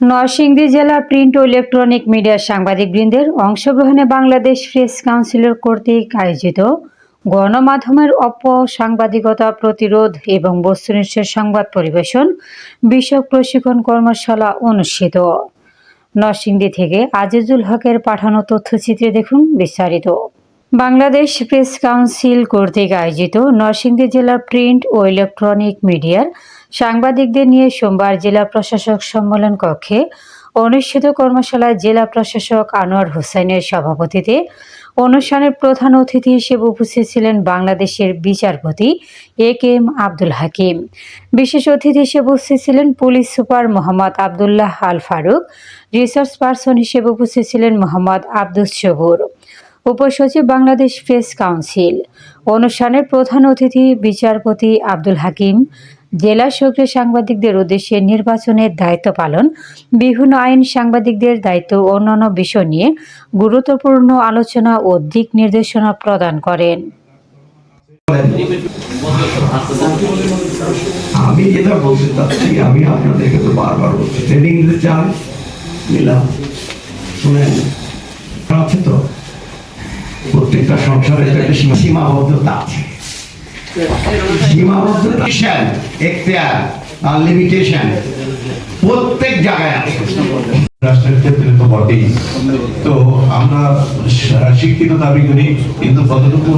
নরসিংদী জেলা প্রিন্ট ও ইলেকট্রনিক মিডিয়ার সাংবাদিকবৃন্দের অংশগ্রহণে বাংলাদেশ প্রেস কাউন্সিলের কর্তৃক আয়োজিত গণমাধ্যমের অপসাংবাদিকতা প্রতিরোধ এবং বস্তুনিষ্ঠ সংবাদ পরিবেশন বিষয়ক প্রশিক্ষণ কর্মশালা অনুষ্ঠিত। নরসিংদী থেকে আজিজুল হকের পাঠানো তথ্যচিত্রে দেখুন বিস্তারিত। বাংলাদেশ প্রেস কাউন্সিল কর্তৃক আয়োজিত নরসিংদী জেলা প্রিন্ট ও ইলেকট্রনিক মিডিয়ার সাংবাদিকদের নিয়ে সোমবার জেলা প্রশাসক সম্মেলন কক্ষে অনুষ্ঠিত কর্মশালায় জেলা প্রশাসক আনোয়ার হোসেনের সভাপতিতে অনুষ্ঠানের প্রধান অতিথি হিসেবে উপস্থিত ছিলেন বাংলাদেশের বিচারপতি এ কে এম আব্দুল হাকিম। বিশেষ অতিথি হিসেবে উপস্থিত ছিলেন police super Mohammad Abdullah Al Farooq research person হিসেবে উপস্থিত ছিলেন মোহাম্মদ আব্দুস সবুর উপসচিব বাংলাদেশ প্রেস কাউন্সিল। অনুষ্ঠানের প্রধান অতিথি বিচারপতি আব্দুল হাকিম। জেলা সক্রিয় সাংবাদিকদের উদ্দেশ্যে নির্বাচনের দায়িত্ব পালন, বিভিন্ন আইন সাংবাদিকদের দায়িত্ব অন্যান্য বিষয় নিয়ে গুরুত্বপূর্ণ আলোচনা ও দিক নির্দেশনা প্রদান করেন। আমি যেটা বলতে চাচ্ছি, আমি আপনাদেরকে তো বারবার বলছি ট্রেনিং চান নিলাম শুনেন আছে তো? প্রত্যেকটা সংসারে তো একটা সীমা- সীমাবদ্ধতা আছে। সীমাবদ্ধতা এখতিয়ার আর লিমিটেশন প্রত্যেক জায়গায় আছে। রাষ্ট্রের ক্ষেত্রে তো বটেই। তো আমরা শিক্ষিত দাবি করি কিন্তু কতটুকু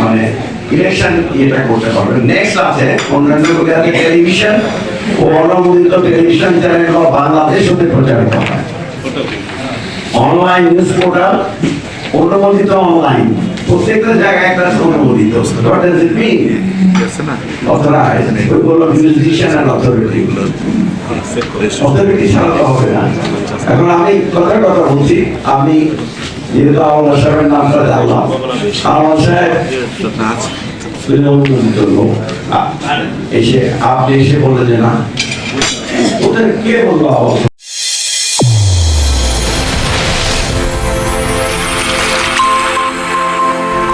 মানে ইলেকশন এটা করতে পারবে নেক্সট আছে অন্যান্য টেলিভিশন ও অনুমোদিত টেলিভিশন চ্যানেল বাংলাদেশ হতে প্রচারিত হয়। অনলাইন নিউজ পোর্টাল অনুমোদিত অনলাইন প্রত্যেকটা জায়গায় একটা অনুমোদিত what does it mean authorise ওইগুলো মিউজিশিয়ান অথরিটি অথরিটি ছাড়া হবে না। এখন আমি কথা বলছি। আমি যেহেতু সাহেবের নামটা জানলাম। সাহেব এসে, আপনি এসে বললেন যে না। ওদের কে বলল